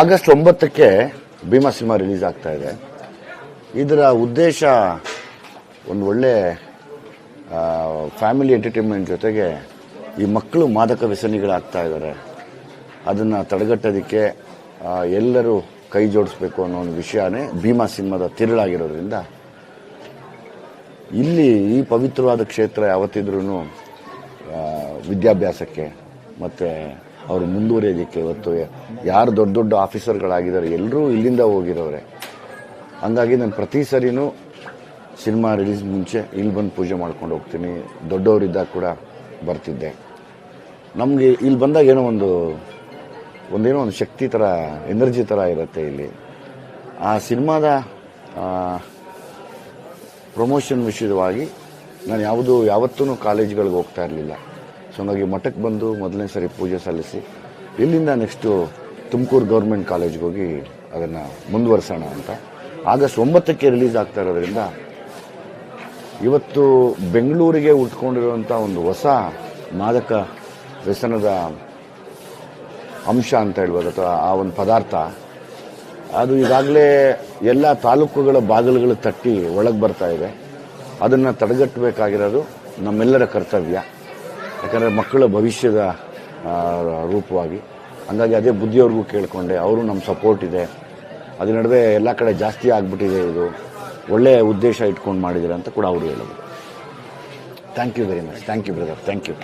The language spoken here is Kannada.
ಆಗಸ್ಟ್ ಒಂಬತ್ತಕ್ಕೆ ಭೀಮಾ ಸಿನಿಮಾ ರಿಲೀಸ್ ಆಗ್ತಾ ಇದೆ. ಇದರ ಉದ್ದೇಶ ಒಂದು ಒಳ್ಳೆ ಫ್ಯಾಮಿಲಿ ಎಂಟರ್ಟೈನ್ಮೆಂಟ್ ಜೊತೆಗೆ ಈ ಮಕ್ಕಳು ಮಾದಕ ವ್ಯಸನಿಗಳಾಗ್ತಾ ಇದ್ದಾರೆ. ಅದನ್ನು ತಡೆಗಟ್ಟೋದಕ್ಕೆ ಎಲ್ಲರೂ ಕೈ ಜೋಡಿಸ್ಬೇಕು ಅನ್ನೋ ಒಂದು ವಿಷಯನೇ ಭೀಮಾ ಸಿನಿಮಾದ ತಿರುಳಾಗಿರೋದ್ರಿಂದ ಇಲ್ಲಿ ಈ ಪವಿತ್ರವಾದ ಕ್ಷೇತ್ರ ಯಾವತ್ತಿದ್ರೂ ವಿದ್ಯಾಭ್ಯಾಸಕ್ಕೆ ಮತ್ತು ಅವರು ಮುಂದುವರಿಯೋದಕ್ಕೆ ಇವತ್ತು ಯಾರು ದೊಡ್ಡ ದೊಡ್ಡ ಆಫೀಸರ್ಗಳಾಗಿದ್ದಾರೆ, ಎಲ್ಲರೂ ಇಲ್ಲಿಂದ ಹೋಗಿರೋರೆ. ಹಂಗಾಗಿ ನಾನು ಪ್ರತಿ ಸರಿನೂ ಸಿನಿಮಾ ರಿಲೀಸ್ ಮುಂಚೆ ಇಲ್ಲಿ ಬಂದು ಪೂಜೆ ಮಾಡ್ಕೊಂಡು ಹೋಗ್ತೀನಿ. ದೊಡ್ಡವರಿದ್ದಾಗ ಕೂಡ ಬರ್ತಿದ್ದೆ. ನಮಗೆ ಇಲ್ಲಿ ಬಂದಾಗ ಏನೋ ಒಂದು, ಒಂದೇನೋ ಒಂದು ಶಕ್ತಿ ಥರ ಎನರ್ಜಿ ಥರ ಇರುತ್ತೆ ಇಲ್ಲಿ. ಆ ಸಿನಿಮಾದ ಪ್ರಮೋಷನ್ ವಿಷಯವಾಗಿ ನಾನು ಯಾವುದು ಯಾವತ್ತೂ ಕಾಲೇಜ್ಗಳಿಗೆ ಹೋಗ್ತಾ ಇರಲಿಲ್ಲ. ಸೊ ಹಂಗಾಗಿ ಮಠಕ್ಕೆ ಬಂದು ಮೊದಲನೇ ಸರಿ ಪೂಜೆ ಸಲ್ಲಿಸಿ, ಇಲ್ಲಿಂದ ನೆಕ್ಸ್ಟು ತುಮಕೂರು ಗೌರ್ಮೆಂಟ್ ಕಾಲೇಜ್ಗೆ ಹೋಗಿ ಅದನ್ನು ಮುಂದುವರ್ಸೋಣ ಅಂತ. ಆಗಸ್ಟ್ ಒಂಬತ್ತಕ್ಕೆ ರಿಲೀಸ್ ಆಗ್ತಾ ಇರೋದ್ರಿಂದ ಇವತ್ತು ಬೆಂಗಳೂರಿಗೆ ಉಟ್ಕೊಂಡಿರುವಂಥ ಒಂದು ಹೊಸ ಮಾದಕ ವ್ಯಸನದ ಅಂಶ ಅಂತ ಹೇಳ್ಬೋದು, ಅಥವಾ ಆ ಒಂದು ಪದಾರ್ಥ, ಅದು ಈಗಾಗಲೇ ಎಲ್ಲ ತಾಲೂಕುಗಳ ಬಾಗಿಲುಗಳು ತಟ್ಟಿ ಒಳಗೆ ಬರ್ತಾ ಇದೆ. ಅದನ್ನು ತಡೆಗಟ್ಟಬೇಕಾಗಿರೋದು ನಮ್ಮೆಲ್ಲರ ಕರ್ತವ್ಯ. ಯಾಕಂದರೆ ಮಕ್ಕಳ ಭವಿಷ್ಯದ ರೂಪವಾಗಿ. ಹಂಗಾಗಿ ಅದೇ ಬುದ್ಧಿಯವ್ರಿಗೂ ಕೇಳಿಕೊಂಡೆ. ಅವರು ನಮ್ಮ ಸಪೋರ್ಟ್ ಇದೆ. ಅದ್ರ ನಡುವೆ ಎಲ್ಲ ಕಡೆ ಜಾಸ್ತಿ ಆಗಿಬಿಟ್ಟಿದೆ ಇದು. ಒಳ್ಳೆಯ ಉದ್ದೇಶ ಇಟ್ಕೊಂಡು ಮಾಡಿದ್ದೀರ ಅಂತ ಕೂಡ ಅವರು ಹೇಳಿದರು thank you very much thank you brother thank you